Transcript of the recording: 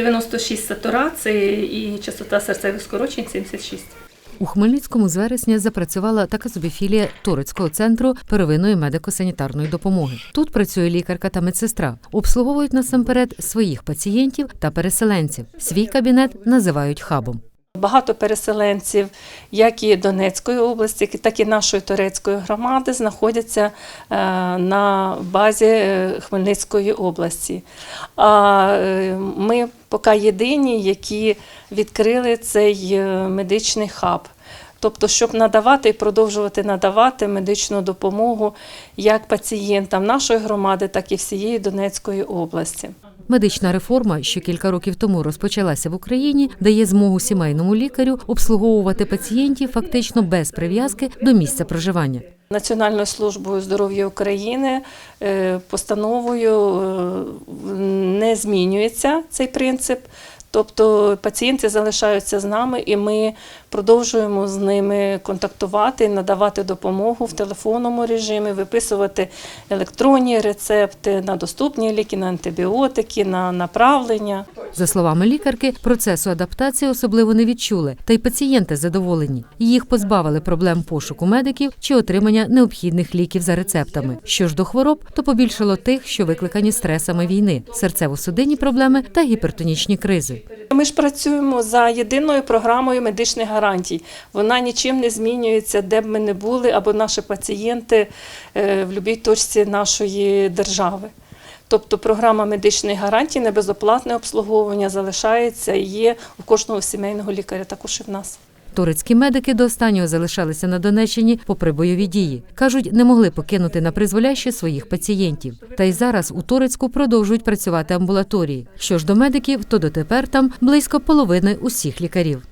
96 сатурації і частота серцевих скорочень 76. У Хмельницькому з вересня запрацювала така собі Турецького центру первинної медико-санітарної допомоги. Тут працює лікарка та медсестра. Обслуговують насамперед своїх пацієнтів та переселенців. Свій кабінет називають хабом. Багато переселенців, як і Донецької області, так і нашої турецької громади, знаходяться е, на базі е, Хмельницької області. А е, ми поки єдині, які відкрили цей медичний хаб. Тобто, щоб надавати і продовжувати надавати медичну допомогу як пацієнтам нашої громади, так і всієї Донецької області. Медична реформа, що кілька років тому розпочалася в Україні, дає змогу сімейному лікарю обслуговувати пацієнтів фактично без прив'язки до місця проживання. Національною службою здоров'я України е, постановою е, не змінюється цей принцип. Тобто пацієнти залишаються з нами, і ми продовжуємо з ними контактувати, надавати допомогу в телефонному режимі, виписувати електронні рецепти на доступні ліки, на антибіотики, на направлення. За словами лікарки, процесу адаптації особливо не відчули, та й пацієнти задоволені. Їх позбавили проблем пошуку медиків чи отримання необхідних ліків за рецептами. Що ж до хвороб, то побільшало тих, що викликані стресами війни, серцево-судинні проблеми та гіпертонічні кризи. Ми ж працюємо за єдиною програмою медичних гарантій. Вона нічим не змінюється, де б ми не були, або наші пацієнти е, в будь-якій точці нашої держави. Тобто програма медичних гарантій на безоплатне обслуговування залишається і є у кожного сімейного лікаря, також і в нас. Турецькі медики до останнього залишалися на Донеччині попри бойові дії. Кажуть, не могли покинути на призволяще своїх пацієнтів. Та й зараз у Турецьку продовжують працювати амбулаторії. Що ж до медиків, то дотепер там близько половини усіх лікарів.